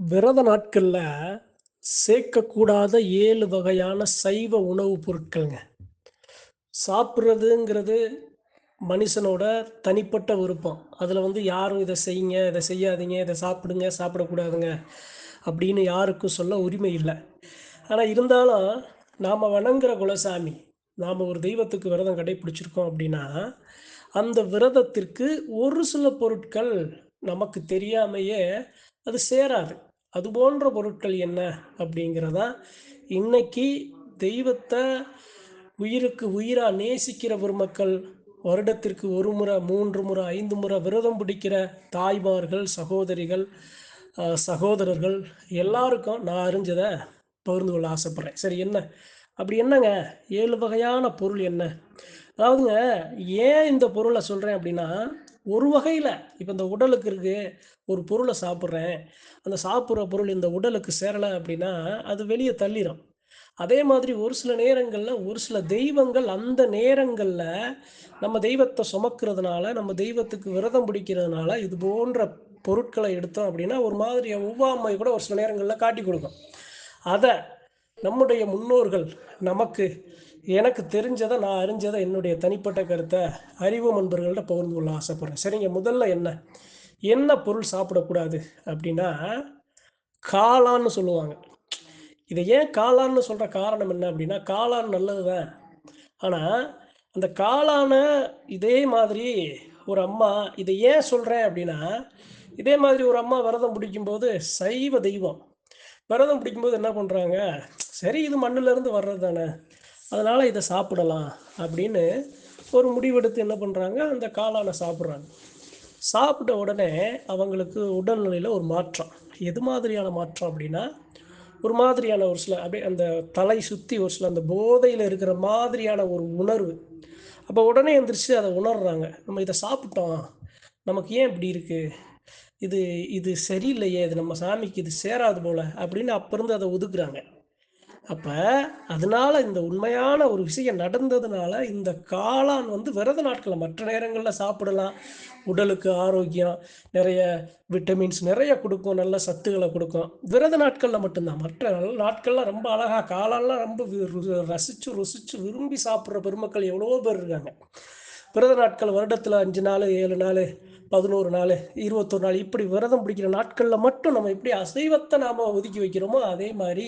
விரத நாட்களில் சேர்க்கக்கூடாத ஏழு வகையான சைவ உணவுப் பொருட்கள்ங்க. சாப்பிட்றதுங்கிறது மனுஷனோட தனிப்பட்ட விருப்பம். அதில் வந்து யாரும் இதை செய்யுங்க, இதை செய்யாதீங்க, இதை சாப்பிடுங்க, சாப்பிடக்கூடாதுங்க அப்படின்னு யாருக்கும் சொல்ல உரிமை இல்லை ஆனால் இருந்தாலும், நாம் வணங்குற குலசாமி, நாம் ஒரு தெய்வத்துக்கு விரதம் கடைப்பிடிச்சிருக்கோம் அப்படின்னா, அந்த விரதத்திற்கு ஒரு சில பொருட்கள் நமக்கு தெரியாமையே அது சேராது. அது போன்ற பொருட்கள் என்ன அப்படிங்கிறதா இன்னைக்கு தெய்வத்தை உயிருக்கு உயிராக நேசிக்கிற பெருமக்கள், வருடத்திற்கு ஒரு முறை, மூன்று முறை, ஐந்து முறை விரதம் பிடிக்கிற தாய்மார்கள், சகோதரிகள், சகோதரர்கள் எல்லாருக்கும் நான் அறிஞ்சதை பகிர்ந்து கொள்ள ஆசைப்பட்றேன் சரி என்ன? அப்படி என்னங்க ஏழு வகையான பொருள் என்ன? அதாவதுங்க ஏன் இந்த பொருளை சொல்கிறேன் அப்படின்னா, ஒரு வகையில். இப்போ இந்த உடலுக்கு இருக்கு, ஒரு பொருளை சாப்பிட்றேன். அந்த சாப்பிட்ற பொருள் இந்த உடலுக்கு சேரலை அப்படின்னா, அது வெளியே தள்ளிடும் அதே மாதிரி ஒரு சில நேரங்களில் ஒரு சில தெய்வங்கள் அந்த நேரங்களில் நம்ம தெய்வத்தை சுமக்கிறதுனால, நம்ம தெய்வத்துக்கு விரதம் பிடிக்கிறதுனால, இது போன்ற பொருட்களை எடுத்தோம் அப்படின்னா, ஒரு மாதிரி ஒவ்வாமை கூட ஒரு சில நேரங்களில் காட்டி கொடுக்கும். அதை நம்முடைய முன்னோர்கள் நமக்கு எனக்கு தெரிஞ்சதை நான் அறிஞ்சதை என்னுடைய தனிப்பட்ட கருத்தை அறிவு நண்பர்கள்ட்ட பகிர்ந்து கொள்ள ஆசைப்படுறேன். சரிங்க, முதல்ல என்ன? என்ன பொருள் சாப்பிடக்கூடாது அப்படின்னா, காளான்னு சொல்லுவாங்க. இதை ஏன் காளான்னு சொல்கிற காரணம் என்ன அப்படின்னா, காளான் நல்லது தான். ஆனால் அந்த காளான இதே மாதிரி ஒரு அம்மா இதை ஏன் சொல்கிறேன் அப்படின்னா, இதே மாதிரி ஒரு அம்மா விரதம் பிடிக்கும்போது சைவ தெய்வம். விரதம் பிடிக்கும்போது என்ன பண்ணுறாங்க சரி இது மண்ணிலேருந்து வர்றது தானே, அதனால் இதை சாப்பிடலாம் அப்படின்னு ஒரு முடிவெடுத்து என்ன பண்ணுறாங்க அந்த காளான சாப்பிட்றாங்க சாப்பிட்ட உடனே அவங்களுக்கு உடல்நிலையில் ஒரு மாற்றம். எது மாதிரியான மாற்றம் அப்படின்னா, ஒரு மாதிரியான ஒரு சில அப்படியே அந்த தலை சுற்றி ஒரு சில அந்த போதையில் இருக்கிற மாதிரியான ஒரு உணர்வு. அப்போ உடனே எந்திரிச்சு அதை உணர்றாங்க. நம்ம இதை சாப்பிட்டோம். நமக்கு ஏன் இப்படி இருக்குது இது இது சரியில்லையே! இது நம்ம சாமிக்கு இது சேராது போல் அப்படின்னு அப்போ இருந்து அதை ஒதுக்குறாங்க. அப்ப அதனால இந்த உண்மையான ஒரு விஷயம் நடந்ததுனால, இந்த காளான் வந்து விரத நாட்களில் மற்ற நேரங்களில் சாப்பிடலாம். உடலுக்கு ஆரோக்கியம், நிறைய விட்டமின்ஸ் நிறைய கொடுக்கும் நல்ல சத்துக்களை கொடுக்கும் விரத நாட்களில் மட்டும்தான் மற்ற நாட்கள்லாம் ரொம்ப அழகாக காளான்லாம் ரொம்ப வி ரசிச்சு, ருசிச்சு விரும்பி சாப்பிட்ற பெருமக்கள் எவ்வளவோ பேர் இருக்காங்க. விரத நாட்கள் வருடத்தில் அஞ்சு நாள் ஏழு நாள் பதினோரு நாள் இருபத்தொரு நாள் இப்படி விரதம் பிடிக்கிற நாட்களில் மட்டும் நம்ம எப்படி அசைவத்தை நாம் ஒதுக்கி வைக்கிறோமோ, அதே மாதிரி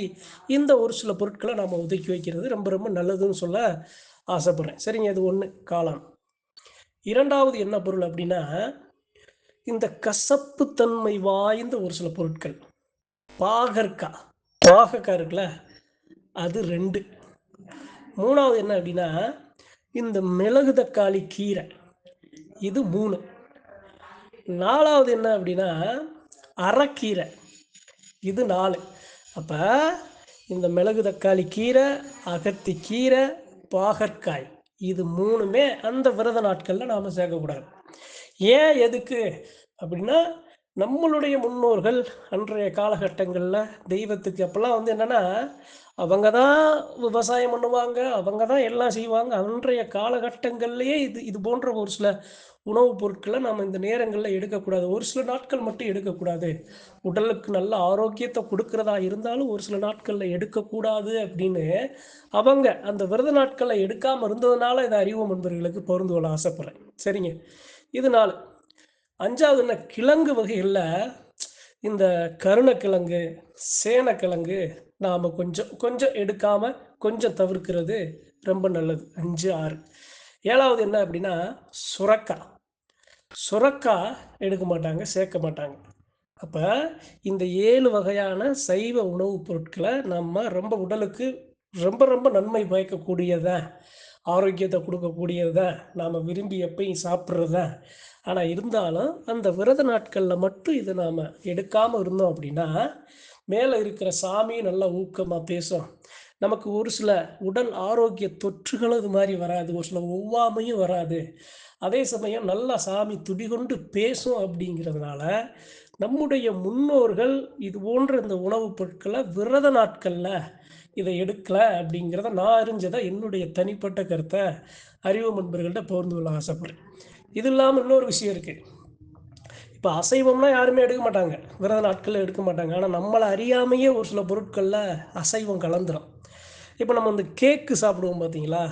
இந்த ஒரு சில பொருட்களை நாம் ஒதுக்கி வைக்கிறது ரொம்ப ரொம்ப நல்லதுன்னு சொல்ல ஆசைப்படுறேன். சரிங்க, இது ஒன்று காளான். இரண்டாவது என்ன பொருள் அப்படின்னா, இந்த கசப்பு தன்மை வாய்ந்த ஒரு சில பொருட்கள். பாகற்கா. பாகற்கா இருக்குல்ல, அது 2. 3வது என்ன அப்படின்னா, இந்த மிளகு தக்காளி கீரை. இது மூணு நாலாவது என்ன அப்படின்னா, அறக்கீரை. இது நாலு. அப்போ இந்த மிளகு தக்காளி கீரை, அகத்தி கீரை, பாகற்காய் இது மூணுமே அந்த விரத நாட்களில் நாம் சேர்க்கக்கூடாது. ஏன், எதுக்கு? அப்படின்னா, நம்மளுடைய முன்னோர்கள் அன்றைய காலகட்டங்களில் தெய்வத்துக்கு அப்போல்லாம் வந்து என்னென்னா அவங்க தான் விவசாயம் பண்ணுவாங்க. அவங்க தான் எல்லாம் செய்வாங்க. அன்றைய காலகட்டங்கள்லேயே இது இது போன்ற ஒரு சில உணவுப் பொருட்களை நாம் இந்த நேரங்களில் எடுக்கக்கூடாது. ஒரு சில நாட்கள் மட்டும் எடுக்கக்கூடாது. உடலுக்கு நல்ல ஆரோக்கியத்தை கொடுக்கறதா இருந்தாலும், ஒரு சில நாட்களில் எடுக்கக்கூடாது அப்படின்னு, அவங்க அந்த விரத நாட்களில் எடுக்காமல் இருந்ததுனால இதை அறிவு நண்பர்களுக்கு பகிர்ந்து கொள்ள ஆசைப்படுறேன். சரிங்க, இதனால் 4. 5வது என்ன கிழங்கு வகைகளில் இந்த கருணக்கிழங்கு, சேனக்கிழங்கு நாம் கொஞ்சம் கொஞ்சம் எடுக்காமல் கொஞ்சம் தவிர்க்கிறது ரொம்ப நல்லது. 5, 6. 7வது என்ன அப்படின்னா, சுரக்கா. சுரக்கா எடுக்க மாட்டாங்க, சேர்க்க மாட்டாங்க. அப்போ இந்த ஏழு வகையான சைவ உணவுப் பொருட்களை நம்ம ரொம்ப உடலுக்கு ரொம்ப ரொம்ப நன்மை பயக்கக்கூடியதான் ஆரோக்கியத்தை கொடுக்கக்கூடியதை நாம் விரும்பி எப்பயும் சாப்பிட்றத ஆனால் இருந்தாலும், அந்த விரத நாட்களில் மட்டும் இதை நாம் எடுக்காமல் இருந்தோம் அப்படின்னா, மேலே இருக்கிற சாமியும் நல்லா ஊக்கமாக பேசும். நமக்கு ஒரு சில உடல் ஆரோக்கிய தொற்றுகளும் இது மாதிரி வராது. ஒரு சில ஒவ்வாமையும் வராது. அதே சமயம் நல்லா சாமி துடிகொண்டு பேசும் அப்படிங்கிறதுனால, நம்முடைய முன்னோர்கள் இது போன்ற இந்த உணவுப் பொருட்களை விரத நாட்களில் இதை எடுக்கல அப்படிங்கிறத நான் அறிஞ்சதை என்னுடைய தனிப்பட்ட கருத்தை அறிவு நண்பர்கள்ட்ட பகிர்ந்து கொள்ள ஆசைப்படுறேன். இது இல்லாமல் இன்னொரு விஷயம் இருக்கு. இப்போ அசைவம்னா யாருமே எடுக்க மாட்டாங்க. விரத நாட்களில் எடுக்க மாட்டாங்க. ஆனால் நம்மளை அறியாமையே ஒரு சில பொருட்களில் அசைவம் கலந்துரும். இப்போ நம்ம இந்த கேக்கு சாப்பிடுவோம் பார்த்தீங்களா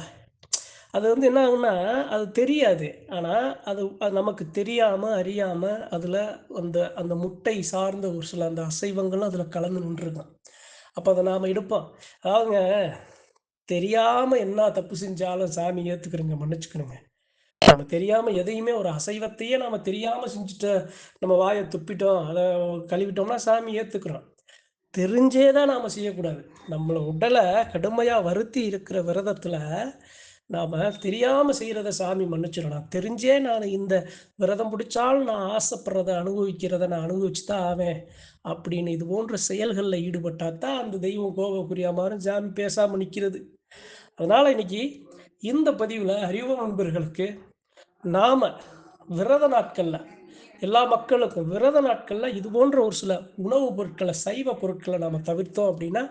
அது வந்து என்ன ஆகும்னா அது தெரியாது. ஆனால் அது அது நமக்கு தெரியாமல் அறியாமல் அதில் அந்த அந்த முட்டை சார்ந்த ஒரு சில அந்த அசைவங்களும் அதில் கலந்து நின்றுருக்கும். அப்போ அதை நாம் எடுப்போம். அவங்க தெரியாமல் என்ன தப்பு செஞ்சாலும் சாமி ஏற்றுக்கிறோங்க மன்னிச்சுக்கிறேங்க நம்ம தெரியாமல் எதையுமே ஒரு அசைவத்தையே நம்ம தெரியாமல் செஞ்சுட்டு நம்ம வாயை துப்பிட்டோம் அதை கழுவிட்டோம்னா சாமி ஏற்றுக்கிறோம் தெரிஞ்சே தான் நாம் செய்யக்கூடாது. நம்மளை உடலை கடுமையாக வருத்தி இருக்கிற விரதத்தில் நாம் தெரியாமல் செய்கிறத சாமி மன்னிச்சிடும் நான் தெரிஞ்சே நான் இந்த விரதம் பிடிச்சாலும் நான் ஆசைப்படுறத அனுபவிக்கிறத நான் அனுபவிச்சு தான் ஆவேன் அப்படின்னு இது போன்ற செயல்களில் ஈடுபட்டா தான் அந்த தெய்வம் கோபக்குரிய மாதிரி சாமி பேசாமல் நிற்கிறது அதனால் இன்னைக்கு இந்த பதிவில் அறிவு நண்பர்களுக்கு நாம் விரத நாட்களில் எல்லா மக்களுக்கும் விரத நாட்களில் இது போன்ற ஒரு சில உணவுப் பொருட்களை சைவ பொருட்களை நாம் தவிர்த்தோம் அப்படின்னா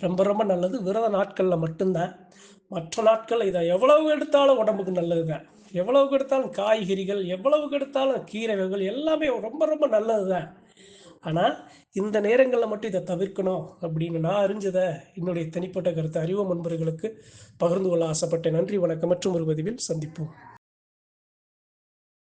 ரொம்ப ரொம்ப நல்லது. விரத நாட்களில் மட்டும்தான். மற்ற நாட்கள் இதை எவ்வளவு எடுத்தாலும் உடம்புக்கு நல்லது தான் எவ்வளவுக்கு எடுத்தாலும் காய்கறிகள் எவ்வளவுக்கு எடுத்தாலும் கீரை வகைகள் எல்லாமே ரொம்ப ரொம்ப நல்லது தான் ஆனால் இந்த நேரங்களில் மட்டும் இதை தவிர்க்கணும் அப்படின்னு நான் அறிஞ்சதை என்னுடைய தனிப்பட்ட கருத்தை அறிவு நண்பர்களுக்கு பகிர்ந்து கொள்ள ஆசைப்பட்டேன். நன்றி வணக்கம். மற்றும் ஒரு பதிவில் சந்திப்போம்.